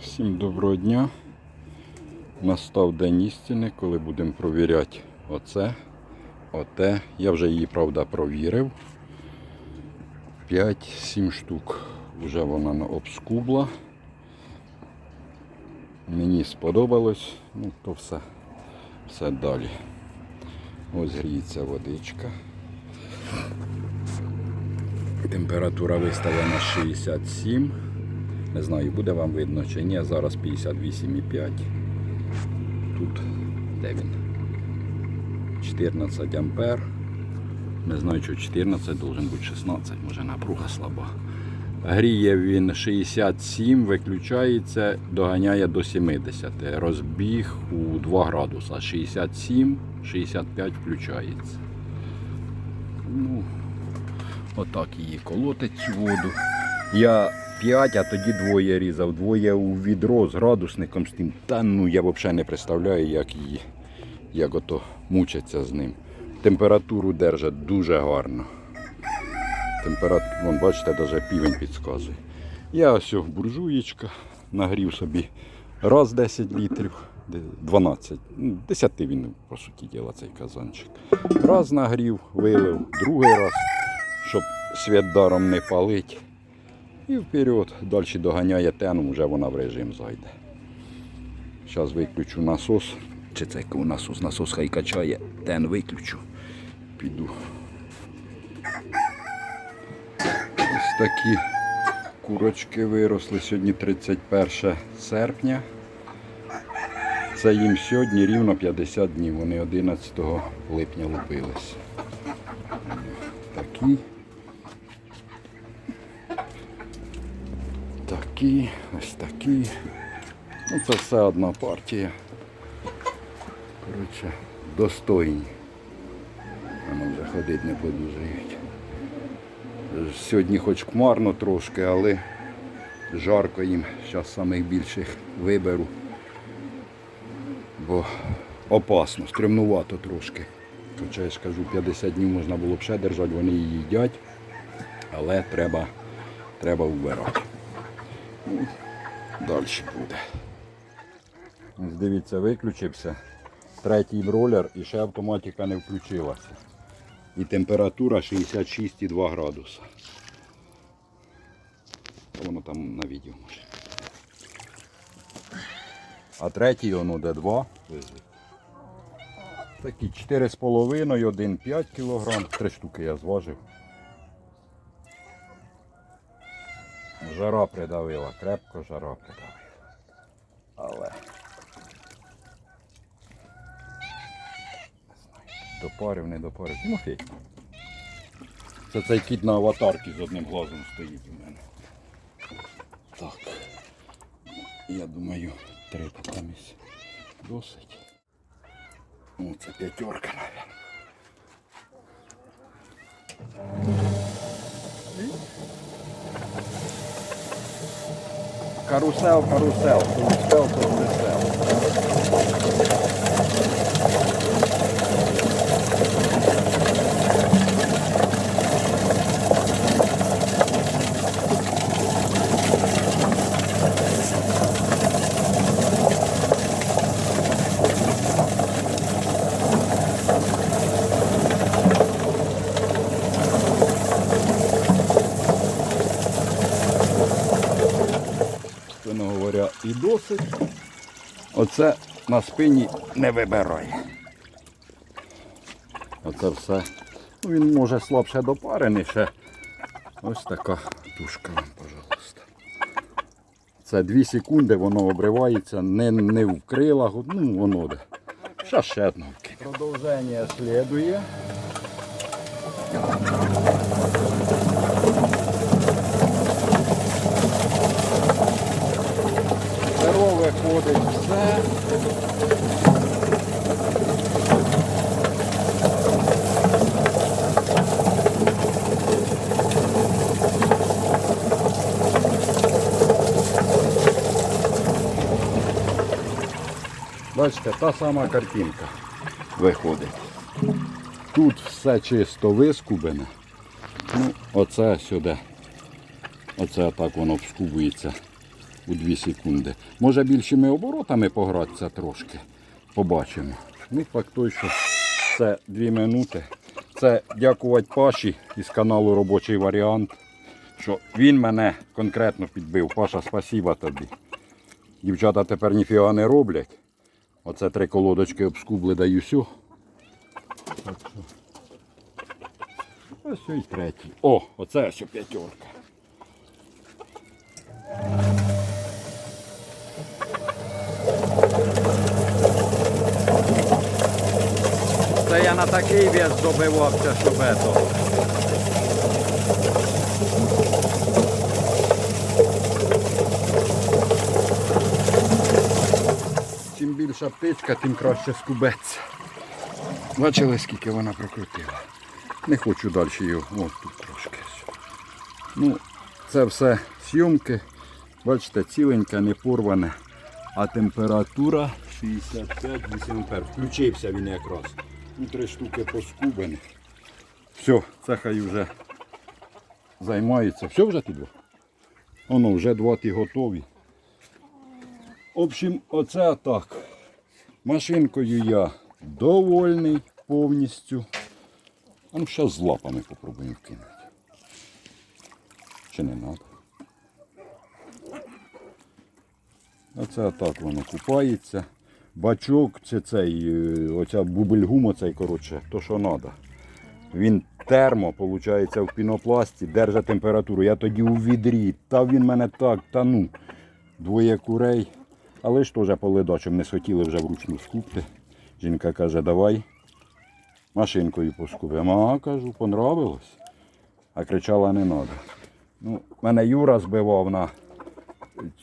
Всім доброго дня. Настав день істини, коли будемо провіряти оце, оте. Я вже її, правда, провірив. 5-7 штук. Вже вона обскубла. Мені сподобалось, ну то все, все далі. Ось гріється водичка. Температура виставлена 67. Не знаю, буде вам видно чи ні. Зараз 58,5. Тут де він? 14 ампер. Не знаю, що 14, должен бути 16, може напруга слаба. Гріє він 67, виключається, доганяє до 70. Розбіг у 2 градуса. 67, 65 включається. Ну, Отак її колотить воду. Я 5, а тоді двоє різав. Двоє у відро з градусником з тим. Та ну я взагалі не представляю, як її, як ото мучаться з ним. Температуру держать дуже гарно. Температуру, вон, бачите, навіть півень підказує. Я ось буржуєчка, нагрів собі раз 10 літрів, 12, ну, 10 він, по суті діла, цей казанчик. Раз нагрів, вилив, другий раз, щоб світ даром не палить. І вперед, далі доганяє тену, вже вона в режим зайде. Зараз виключу насос. Чи це насос? Насос хай качає, тен виключу. Піду. Ось такі курочки виросли. Сьогодні 31 серпня. Це їм сьогодні рівно 50 днів. Вони 11 липня лупились. Такі. Такі, ось такі. Ну, це все одна партія. Коротше, достойні. Вони вже ходити не подужають. Сьогодні хоч хмарно трошки, але жарко їм. Зараз самих більших виберу. Бо опасно, стрімнувато трошки. Хоча я ж кажу, 50 днів можна було б ще держати, вони її їдять, але треба, треба вбирати. Ну, Далі буде. Ось дивіться, виключився. Третій бролер і ще автоматика не включилася. І температура 66,2 градуса. Воно там на відео може. А третій воно де 2 лежить. Такі 4,5, один 5 кг, три штуки я зважив. Жара придавила, крепко жара придавила. Але допарив, не допарив. Ну фіг. Це цей кіт на аватарці з одним глазом стоїть у мене. Так. Я думаю, три покамість досить. О, це п'ятерка, мабуть. Carrossel, carrossel, carrossel, досить. Оце на спині не вибирає. Оце все. Ну, він може слабше допарений ще. Ось така тушка вам, пожалуйста. Це 2 секунди, воно обривається, не, не в крилах, ну воно де. Зараз ще одну. Продовження слідує. Виходить все. Бачите, та сама картинка виходить. Тут все чисто вискубене. Ну, оце сюди. Оце так воно вскубується у 2 секунди. Може більшими оборотами погратися трошки. Побачимо. Ну, факт той, що це 2 минути. Це дякувати Паші із каналу Робочий варіант. Що він мене конкретно підбив. Паша, спасіба тобі. Дівчата тепер ніфіга не роблять. Оце три колодочки обскубли даю сю. Ось і третій. О, оце ще п'ятерка. На такий вес добивався, що бето. Чим більша птичка, тим краще скубеться. Бачили, скільки вона прокрутила. Не хочу далі його. Ось тут трошки. Ну, це все зйомки. Бачите, ціленьке, не порване. А температура 65-8 ампер. Включився він якраз. Три штуки поскубані. Все, це хай вже займається. Все вже тут? Воно вже два ті готові. В общем, оце так. Машинкою я довольний повністю. А ну зараз з лапами попробуємо кинути. Чи не треба? Оце так воно купається. Бачок це цей, е, оця бубельгум, оцей, коротше, то що треба. Він термо, виходить, в пінопласті, держить температуру. Я тоді у відрі, та він мене так тану. Двоє курей. Але ж теж по ледачам не схотіли вже вручну скупти. Жінка каже, давай машинкою поскубимо. А кажу, понравилось. А кричала, не треба. Ну, мене Юра збивав на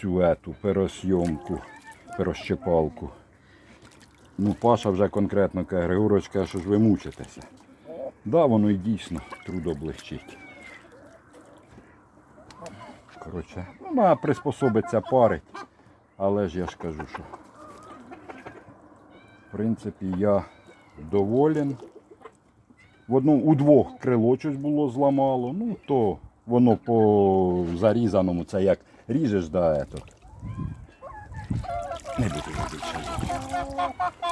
цю ету перосйомку, перощепалку. Ну, Паша вже конкретно каже, Григорочка, що ж ви мучитеся. Да, воно і дійсно трудо облегчить. Коротше, ну, вона приспособиться парить. Але ж я ж кажу, що в принципі я доволен. В одному, у двох крило щось було зламало, ну то воно по зарізаному, це як ріжеш да етот. Не буду.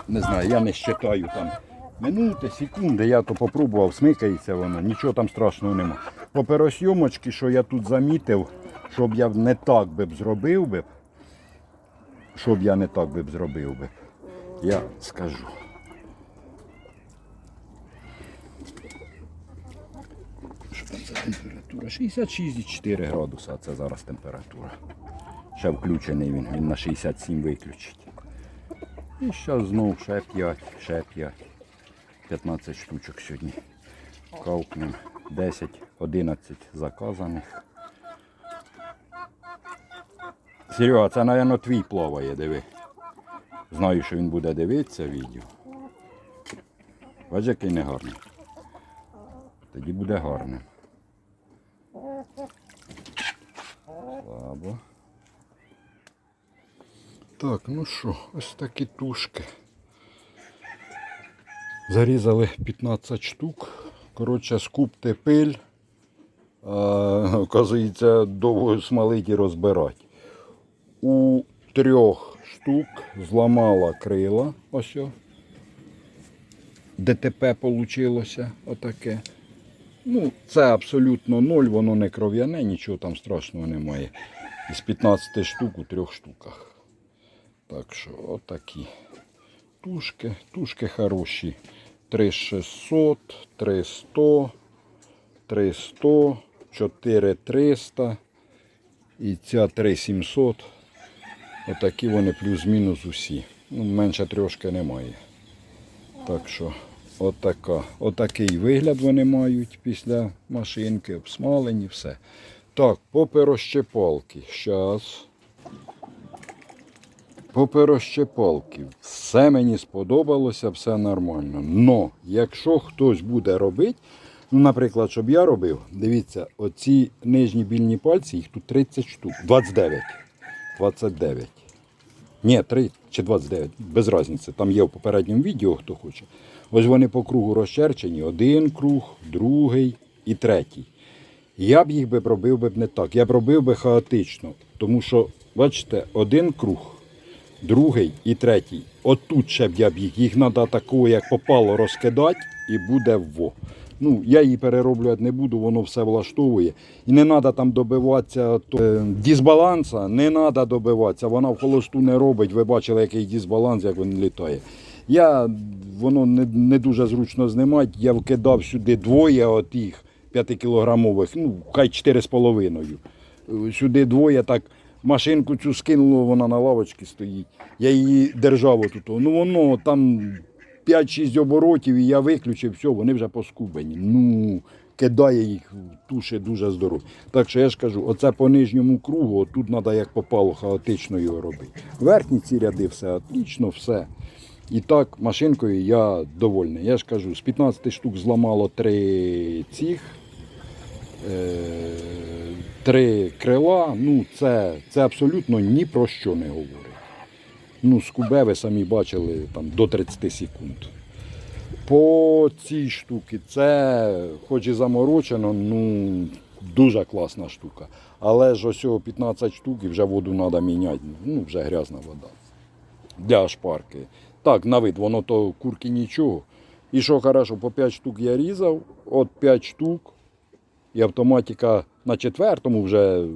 Не знаю, я не щитаю там минути, секунди, я то попробував, смикається воно, нічого там страшного нема. По пересйомочці, що я тут замітив, щоб я не так би б зробив би, щоб я не так би б зробив би, я скажу. Що там за температура? 66,4 градуса, це зараз температура. Ще включений він, він на 67 виключить. І зараз знову ще 5, ще 5. 15 штучок сьогодні. Кавкнем 10, 11 заказаних. Серега, це, мабуть, твій плаває, диви. Знаю, що він буде дивитися відео. Бачиш, який не гарний. Тоді буде гарним. Так, ну що, ось такі тушки. Зарізали 15 штук. Коротше, скупти пиль. А, оказується, довго смалить і розбирати. У трьох штук зламала крила. Ось. ДТП вийшло отаке. Ну, це абсолютно ноль, воно не кров'яне, нічого там страшного немає. Із 15 штук у трьох штуках. Так що отакі тушки. Тушки хороші. 3600, 300, 300, 4300 і ця 3700. Отакі вони плюс-мінус усі. Ну, менше трошки немає. Так що отака, отакий вигляд вони мають після машинки, обсмалені, все. Так, поперощепалки. Щас. Поперощепалки. Все мені сподобалося, все нормально. Но якщо хтось буде робити, ну, наприклад, щоб я робив, дивіться, оці нижні більні пальці, їх тут 30 штук. 29. 29. Ні, 3 чи 29, без різниці. Там є в попередньому відео, хто хоче. Ось вони по кругу розчерчені. Один круг, другий і третій. Я б їх би робив би не так. Я б робив би хаотично, тому що Бачите, один круг, другий і третій. Отут ще б я б їх. Їх треба такого, як попало, розкидати і буде во. Ну, я її перероблювати не буду, воно все влаштовує. І не треба там добиватися то, е, дисбаланса, не треба добиватися. Вона в холосту не робить. Ви бачили, який дисбаланс, як він літає. Я, воно не, не дуже зручно знімати. Я вкидав сюди двоє отих 5-кілограмових, ну, хай 4,5. Е, Сюди двоє так. Машинку цю скинуло, вона на лавочці стоїть. Я її держав отут. Ну воно там 5-6 оборотів, і я виключив, все, вони вже поскубені. Ну, кидає їх туші дуже здорово. Так що я ж кажу, оце по нижньому кругу, тут треба як попало хаотично його робити. Верхні ці ряди все отлично, все. І так, машинкою я довольний. Я ж кажу, з 15 штук зламало 3 цих, е, три крила. Ну, це, це абсолютно ні про що не говорить. Ну, скубе ви самі бачили там, до 30 секунд. По цій штуці це, хоч і заморочено, ну дуже класна штука. Але ж ось 15 штук і вже воду треба міняти. Ну, вже грязна вода. Для шпарки. Так, на вид, воно то курки нічого. І що хорошо, по 5 штук я різав, от 5 штук, і автоматика на четвертому вже.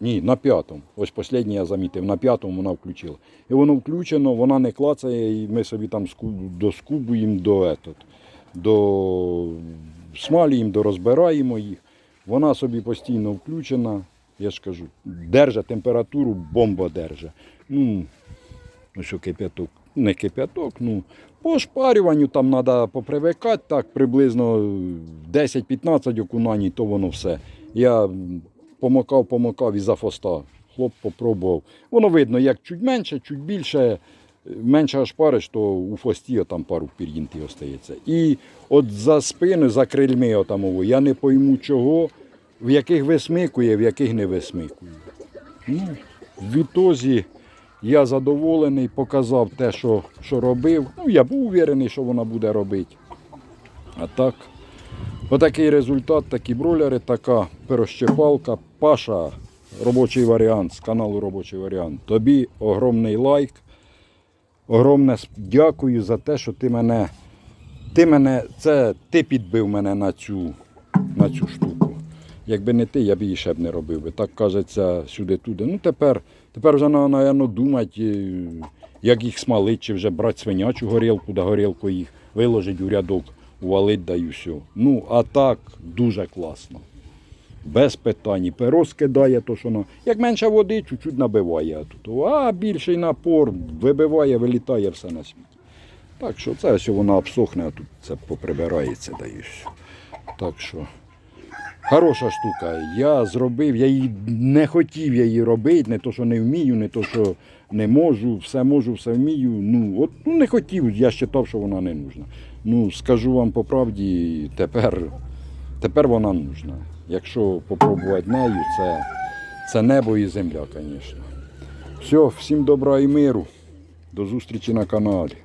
Ні, на п'ятому. Ось останній я замітив, на п'ятому вона включила. І воно включено, вона не клацає, і ми собі там доскубуємо до, етот, до смалюємо, дорозбираємо їх. Вона собі постійно включена, я ж кажу, держа температуру, бомба держа. Ну, ну що кип'яток, не кип'яток, ну, по шпарюванню там треба попривикати, так приблизно 10-15 окунань, то воно все. Я помокав, помокав і за фоста. Хлоп попробував. Воно видно, як чуть менше, чуть більше, менше аж париш, то у фості там пару пір'їнтів остається. І от за спини, за крильми отамово, я не пойму чого, в яких висмикує, в яких не висмикує. Ну, в відтозі я задоволений, показав те, що, що робив. Ну, я був уверений, що вона буде робити. А так, отакий результат, такі бролери, така перощепалка. Паша, робочий варіант з каналу Робочий варіант. Тобі огромний лайк. Огромне дякую за те, що ти мене. Ти мене, це ти підбив мене на цю, на цю штуку. Якби не ти, я б її ще б не робив би. Так кажеться сюди-туди. Ну тепер, тепер вже напевно, думати, е, як їх смалити, чи вже брати свинячу горілку, да горілку їх виложить у рядок, увалить да і все. Ну, а так дуже класно. Без питань. Перо скидає, то що на. Як менше води, чуть-чуть набиває. Тут. а більший напор вибиває, вилітає все на світ. Так що це ось воно обсохне, а тут це поприбирається все. Так що. Хороша штука. Я зробив, я її не хотів я її робити, не то, що не вмію, не то, що не можу, все можу, все вмію. Ну, от, ну не хотів, я вважав, що вона не нужна. Ну, скажу вам по правді, тепер, тепер вона нужна. Якщо попробувати нею, це, це небо і земля, звісно. Все, всім добра і миру. До зустрічі на каналі.